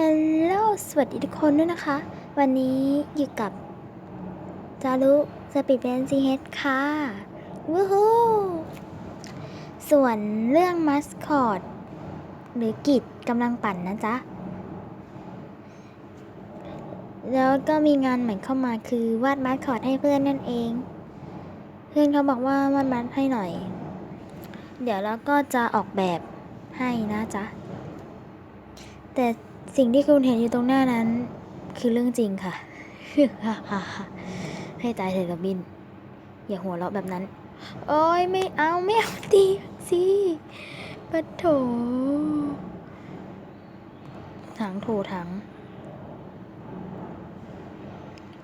ฮลโลสวัสดีทุกคนด้วยนะคะ วันนี้อยู่กับ จารุสปีดแบนซีเฮดค่ะวู้ฮู้ส่วนเรื่องมัสคอตหรือกิจกำลังปั่นนะจ๊ะ แล้วก็มีงานใหม่เข้ามาคือวาดมัสคอตให้เพื่อนนั่นเอง เพื่อนเขาบอกว่าวาดมัสให้หน่อย เดี๋ยวเราก็จะออกแบบให้นะจ๊ะแต่ สิ่งที่คุณเห็นอยู่ตรงหน้านั้น คือเรื่องจริงค่ะ ให้ตายเถอะกับบิน อย่าหัวเราะแบบนั้น โอ้ยไม่เอาไม่เอาตีสิปะโถถังโถถัง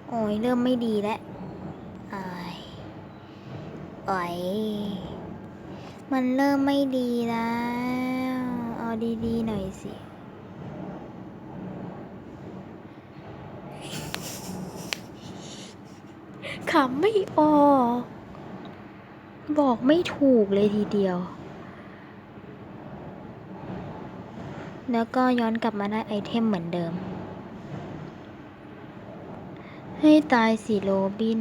โอ้ยเริ่มไม่ดีแล้วอายโอ้ยมันเริ่มไม่ดีแล้ว เอาดีๆหน่อยสิ ขำไม่ออก บอกไม่ถูกเลยทีเดียว แล้วก็ย้อนกลับมาได้ไอเทมเหมือนเดิม ให้ตายสิโรบิน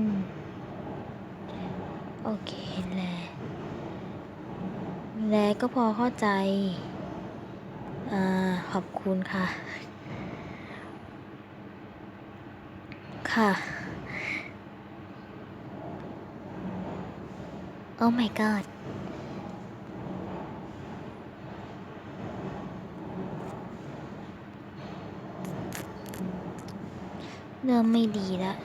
โอเคแลแลก็พอเข้าใจ อ่า ขอบคุณค่ะ ค่ะ โอ้ my god เริ่มไม่ดีแล้ว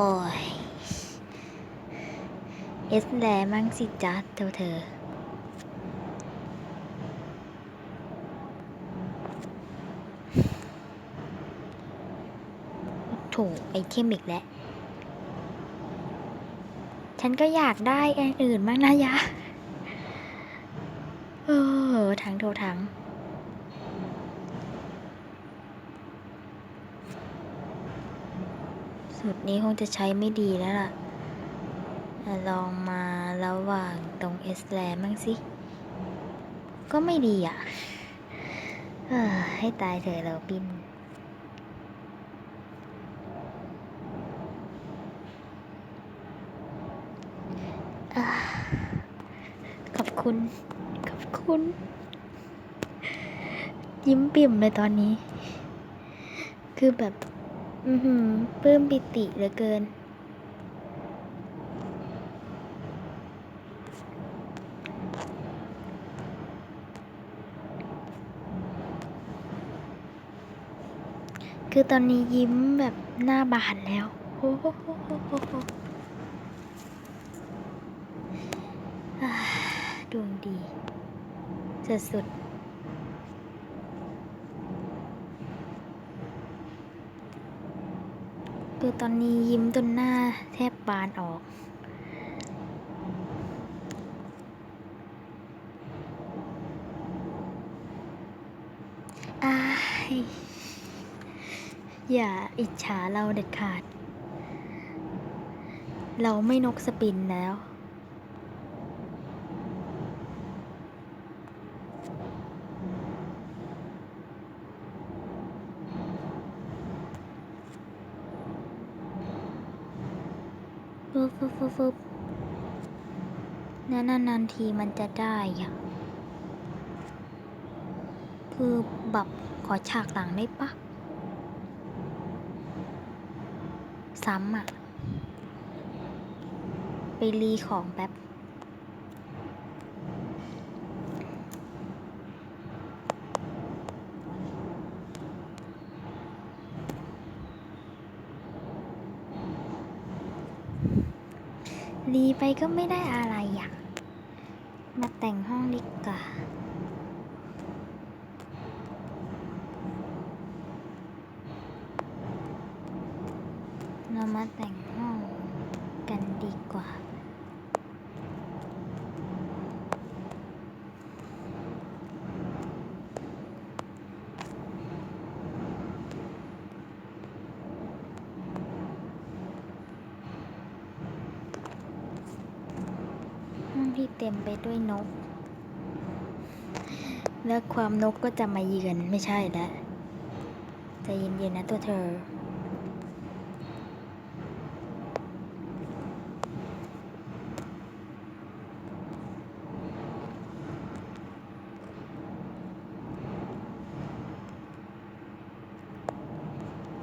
โอ้ย เอสแลมั่งสิจ๊ะเธอเธอโถไอเทมอีกแล้ว ฉันก็อยากได้อันอื่นบ้างนะยะ เออถังโถถัง สูตรนี้คงจะใช้ไม่ดีแล้วล่ะ ลองมาระหว่างตรงเอสแลมบ้างสิ ก็ไม่ดีอะ ให้ตายเถอะเราบินขอบคุณ ขอบคุณ ยิ้มปิ่มเลยตอนนี้ คือแบบ อือหือปลื้มปิติเหลือเกิน คือตอนนี้ยิ้มแบบหน้าบานแล้วโอ้โหดวงดีสุดๆ คือตอนนี้ยิ้มจนหน้าแทบบานออกอายอย่าอิจฉาเราเด็ดขาด เราไม่นกสปินแล้ว บฟึบฟึบฟึบนานานทีมันจะได้อะคือแบบขอฉากหลังได้ปะ ซ้ำอะไปรีของแป๊บ รีไปก็ไม่ได้อะไรอะ มาแต่งห้องดีกว่าเรามาแต่งห้องกันดีกว่า เต็มไปด้วยนก แล้วความนกก็จะมาเยือนไม่ใช่แล้วใจเย็นๆนะตัวเธอ